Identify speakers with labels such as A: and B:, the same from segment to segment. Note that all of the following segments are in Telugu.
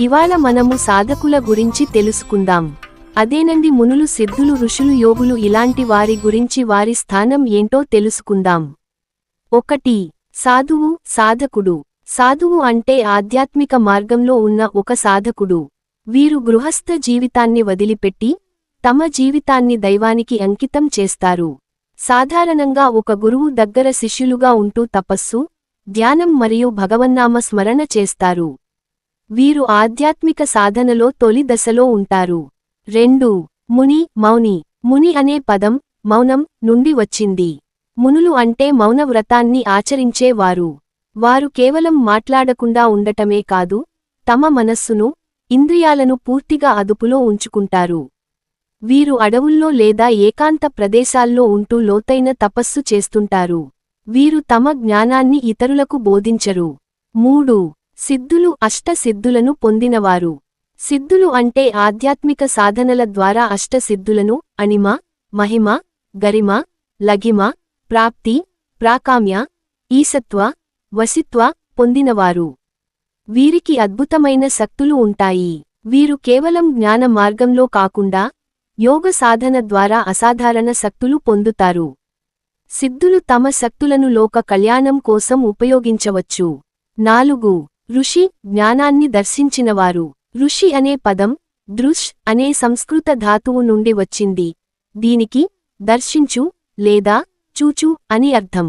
A: ఇవాళ మనము సాధకుల గురించి తెలుసుకుందాం. అదేనండి మునులు సిద్ధులు ఋషులు యోగులు ఇలాంటి వారి గురించి వారి స్థానం ఏంటో తెలుసుకుందాం. ఒకటి సాధువు సాధకుడు. సాధువు అంటే ఆధ్యాత్మిక మార్గంలో ఉన్న ఒక సాధకుడు. వీరు గృహస్థ జీవితాన్ని వదిలిపెట్టి తమ జీవితాన్ని దైవానికి అంకితం చేస్తారు. సాధారణంగా ఒక గురువు దగ్గర శిష్యులుగా ఉంటూ తపస్సు ధ్యానం మరియు భగవన్నామ స్మరణ చేస్తారు. వీరు ఆధ్యాత్మిక సాధనలో తొలి దశలో ఉంటారు. రెండు. ముని మౌని. ముని అనే పదం మౌనం నుండి వచ్చింది. మునులు అంటే మౌన వ్రతాన్ని ఆచరించేవారు వారు కేవలం మాట్లాడకుండా ఉండటమే కాదు తమ మనస్సును ఇంద్రియాలను పూర్తిగా అదుపులో ఉంచుకుంటారు. వీరు అడవుల్లో లేదా ఏకాంత ప్రదేశాల్లో ఉంటూ లోతైన తపస్సు చేస్తుంటారు. వీరు తమ జ్ఞానాన్ని ఇతరులకు బోధించరు. మూడు. సిద్ధులు అష్టసిద్ధులను పొందినవారు. సిద్ధులు అంటే ఆధ్యాత్మిక సాధనల ద్వారా అష్టసిద్ధులను అణిమ మహిమ గరిమ లగిమ ప్రాప్తి ప్రాకామ్య ఈసత్వ వసిత్వ పొందినవారు. వీరికి అద్భుతమైన శక్తులు ఉంటాయి. వీరు కేవలం జ్ఞాన మార్గంలో కాకుండా యోగ సాధన ద్వారా అసాధారణ శక్తులు పొందుతారు. సిద్ధులు తమ శక్తులను లోక కళ్యాణం కోసం ఉపయోగించవచ్చు. నాలుగు ఋషి జ్ఞానాన్ని దర్శించినవారు. ఋషి అనే పదం దృష్ అనే సంస్కృత ధాతువు నుండి వచ్చింది. దీనికి దర్శించు లేదా చూచు అని అర్థం.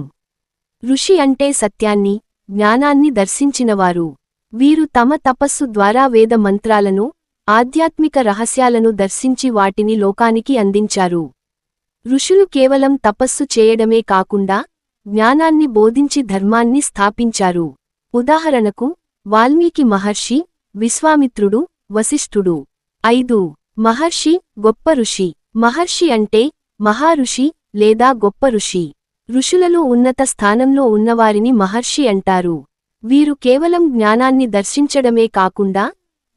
A: ఋషి అంటే సత్యాన్ని జ్ఞానాన్ని దర్శించినవారు. వీరు తమ తపస్సు ద్వారా వేద మంత్రాలను ఆధ్యాత్మిక రహస్యాలను దర్శించి వాటిని లోకానికి అందించారు. ఋషులు కేవలం తపస్సు చేయడమే కాకుండా జ్ఞానాన్ని బోధించి ధర్మాన్ని స్థాపించారు. ఉదాహరణకు వాల్మీకి మహర్షి విశ్వామిత్రుడు వశిష్ఠుడు. ఐదు. మహర్షి గొప్ప ఋషి. మహర్షి అంటే మహారుషి లేదా గొప్ప ఋషి. ఋషులలో ఉన్నత స్థానంలో ఉన్నవారిని మహర్షి అంటారు. వీరు కేవలం జ్ఞానాన్ని దర్శించడమే కాకుండా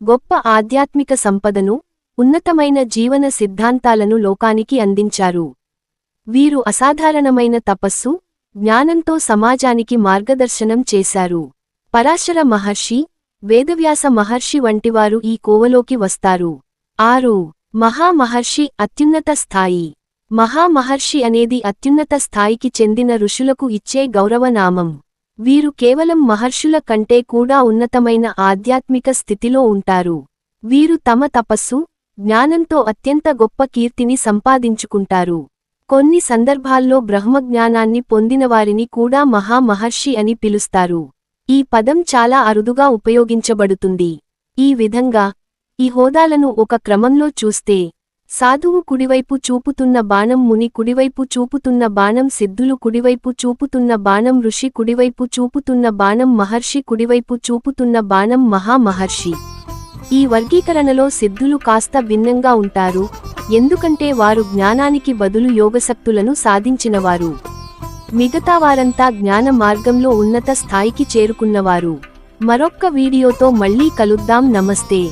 A: గొప్ప ఆధ్యాత్మిక సంపదను ఉన్నతమైన జీవన సిద్ధాంతాలను లోకానికి అందించారు. వీరు అసాధారణమైన తపస్సు జ్ఞానంతో సమాజానికి మార్గదర్శనం చేశారు. పరాశర మహర్షి వేదవ్యాస మహర్షి వంటివారు ఈ కోవలోకి వస్తారు. ఆరు మహామహర్షి అత్యున్నత స్థాయి. మహామహర్షి అనేది అత్యున్నత స్థాయికి చెందిన ఋషులకు ఇచ్చే గౌరవనామం. వీరు కేవలం మహర్షుల కంటే కూడా ఉన్నతమైన ఆధ్యాత్మిక స్థితిలో ఉంటారు. వీరు తమ తపస్సు జ్ఞానంతో అత్యంత గొప్ప కీర్తిని సంపాదించుకుంటారు. కొన్ని సందర్భాల్లో బ్రహ్మజ్ఞానాన్ని పొందినవారిని కూడా మహామహర్షి అని పిలుస్తారు. ఈ పదం చాలా అరుదుగా ఉపయోగించబడుతుంది. ఈ విధంగా ఈ హోదాలను ఒక క్రమంలో చూస్తే సాధువు కుడివైపు చూపుతున్న బాణం ముని కుడివైపు చూపుతున్న బాణం సిద్ధులు కుడివైపు చూపుతున్న బాణం ఋషి కుడివైపు చూపుతున్న బాణం మహర్షి కుడివైపు చూపుతున్న బాణం మహామహర్షి. ఈ వర్గీకరణలో సిద్ధులు కాస్త భిన్నంగా ఉంటారు ఎందుకంటే వారు జ్ఞానానికి బదులు యోగశక్తులను సాధించినవారు. మిగతా వారంతా జ్ఞాన మార్గంలో ఉన్నత స్థాయికి చేరుకున్నవారు. మరొక్క వీడియోతో మళ్ళీ కలుద్దాం. నమస్తే.